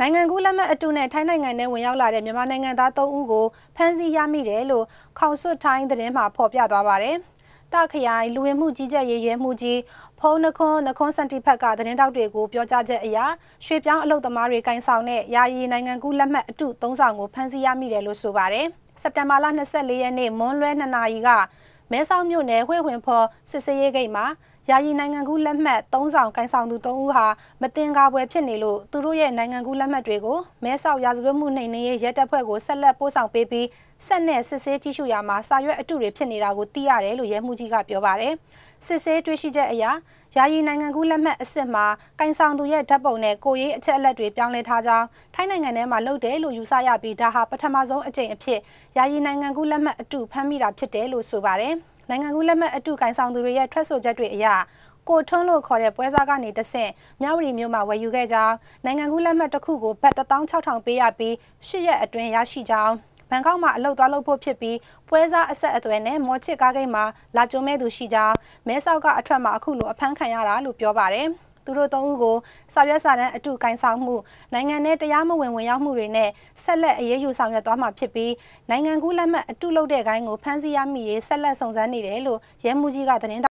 နိုင်ငံကူးလက်မှတ်အတူနဲ့ထိုင်းနိုင်ငံထဲဝင်ရောက်လာတဲ့မြန်မာနိုင်ငံသား3ဦးကိုဖမ်းဆီးရမိတယ်လို့ခေါင်ဆွတ်ထိုင်းသတင်းမှာဖော်ပြသွားပါတယ်။တခရိုင်လူဝင်မှုကြီးကြပ်ရေးရဲမှုကြီးဖုံးနှခွန်းနှခွန်းစန်တီဖက်ကသတင်းတောက်တွေကိုပြောကြားချက်အရရွှေပြောင်းအလုပ်သမားတွေကင်ဆောင်တဲ့ယာယီနိုင်ငံကူးလက်မှတ်အတူ3ဆောင်ကိုဖမ်းဆီးရမိတယ်လို့ဆိုပါတယ်။စက်တင်ဘာလ24ရက်နေ့မွန်းလွဲ2နာရီကမဲဆောက်မြို့နယ်ဝှေ့ဝင်ဖော်စစ်စေးရေးဂိတ်မှာ ယာယီနိုင်ငံကူးလက်မှတ်၃ဆောင်ကန်ဆောင်သူ၃ဦးဟာမတင်ကားပွဲဖြစ်နေလို့သူတို့ရဲ့နိုင်ငံကူးလက်မှတ်တွေကိုမဲဆောက်ရာဇဝတ်မှုနှိမ်နင်းရေးရဲတပ်ဖွဲ့ကိုဆက်လက်ပို့ဆောင်ပေးပြီးဆက်နဲ့စစ်ဆေးကြည့်ရှုရမှာစာရွက်အတုတွေဖြစ်နေတာကိုသိရတယ်လို့ရဲမှုကြီးကပြောပါတယ်။စစ်ဆေးတွေ့ရှိချက်အရယာယီနိုင်ငံကူးလက်မှတ်အစ်စ်မှာကန်ဆောင်သူရဲ့ဓာတ်ပုံနဲ့ကိုရေးအချက်အလက်တွေပြောင်းလဲထားကြောင်းထိုင်းနိုင်ငံထဲမှာလုပ်တယ်လို့ယူဆရပြီးဒါဟာပထမဆုံးအကြိမ်အဖြစ်ယာယီနိုင်ငံကူးလက်မှတ်အတုဖမ်းမိတာဖြစ်တယ်လို့ဆိုပါတယ်။ နိုင်ငံကူးလက်မှတ်အတုကန်ဆောင်သူတွေရဲ့ထွက်ဆိုချက်တွေအရကိုထွန်းလို့ခေါ်တဲ့ပွဲစားကနေတဆင့်မြဝတီမြို့မှာဝယ်ယူခဲ့ကြောင်းနိုင်ငံကူးလက်မှတ်တစ်ခုကိုဘတ်16000ပေးရပြီး၈ရက်အတွင်းရရှိကြောင်းဘန်ကောက်မှာအလုပ်သွားလုပ်ဖို့ဖြစ်ပြီးပွဲစားအဆက်အသွယ်နဲ့မော်ချစ်ကားဂိတ်မှာလာကြုံမဲ့သူရှိကြောင်းမဲဆောက်ကအထက်မှာအခုလိုအဖမ်းခံရတာလို့ပြောပါတယ်။ သူတို့သုံးဦးကိုစာရွက်စာတမ်းအတူကင်ဆောင်မှုနိုင်ငံနဲ့တရားမဝင်ဝင်ရောက်မှုတွေနဲ့ဆက်လက်အရေးယူဆောင်ရွက်သွားမှာဖြစ်ပြီးနိုင်ငံကူးလက်မှတ်အတူလုပ်တဲ့ဂိုင်းကိုဖမ်းဆီးရမိရေးဆက်လက်စုံစမ်းနေတယ်လို့ရဲမှုကြီးကသတင်း